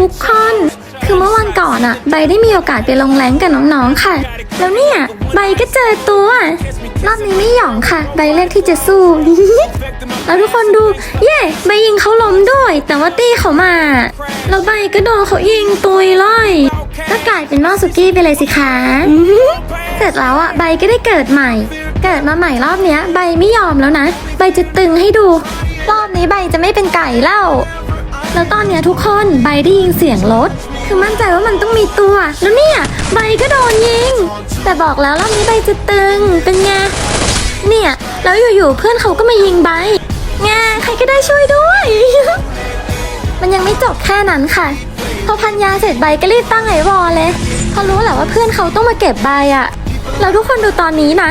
ทุกคน คือเมื่อวันก่อนอะใบได้มีโอกาสไปลงแรงกับน้องๆค่ะ แล้วเนี่ยใบก็เจอตัว รอบนี้ไม่หยองค่ะ ใบเลือกที่จะสู้ แล้วทุกคนดู เย่ใบยิงเขาล้มด้วย แต่ว่าตี้เขามา แล้วใบก็โดนเขายิงตุยเลยก็กลายเป็นหม้อสุกี้ไปเลยสิคะเสร็จแล้วอะใบก็ได้เกิดใหม่ เกิดมาใหม่รอบเนี้ย ใบไม่ยอมแล้วนะ ใบจะตึงให้ดู รอบนี้ใบจะไม่เป็นไก่แล้ว แล้วตอนเนี้ยทุกคนใบได้ยินเสียงรถ คือมั่นใจว่ามันต้องมีตัว แล้วเนี่ยใบก็โดนยิง แต่บอกแล้วรอบนี้ใบจะตึง เป็นไง เนี่ย แล้วอยู่ๆเพื่อนเขาก็มายิงใบไงใครก็ได้ช่วยด้วย มันยังไม่จบแค่นั้นค่ะ พอพันยาเสร็จใบก็รีบตั้งไอวอลเลยเพราะรู้แหละว่าเพื่อนเขาต้องมาเก็บใบอะแล้วทุกคนดูตอนนี้นะ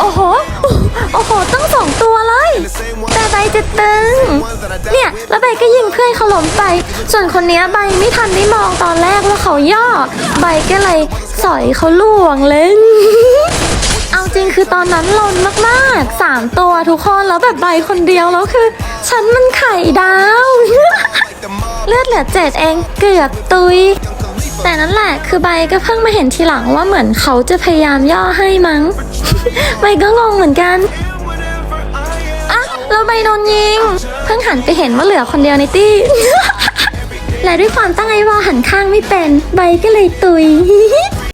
โอ้โหโอ้โห โอ้โหต้องสองตัวเลย แต่ใบจะตึง เนี่ย แล้วใบก็ยิงเพื่อนเขาล้มไป ส่วนคนนี้ใบไม่ทันได้มองตอนแรกว่าเขาย่อ ใบก็เลยสอยเขาล่วงเลยเอาจริงคือตอนนั้นลนมากๆสามตัวทุกคนแล้วแบบใบคนเดียวแล้วคือ ฉันมันไข่ดาว เลือดเหลือเจ็ดเองเกือบตุยแต่นั่นแหละคือใบก็เพิ่งมาเห็นทีหลังว่าเหมือนเขาจะพยายามย่อให้มั้ง ใบก็งงเหมือนกัน แล้วใบโดนยิง เพิ่งหันไปเห็นว่าเหลือคนเดียวในตี้ และด้วยความตั้งไอวอหันข้างไม่เป็น ใบก็เลยตุย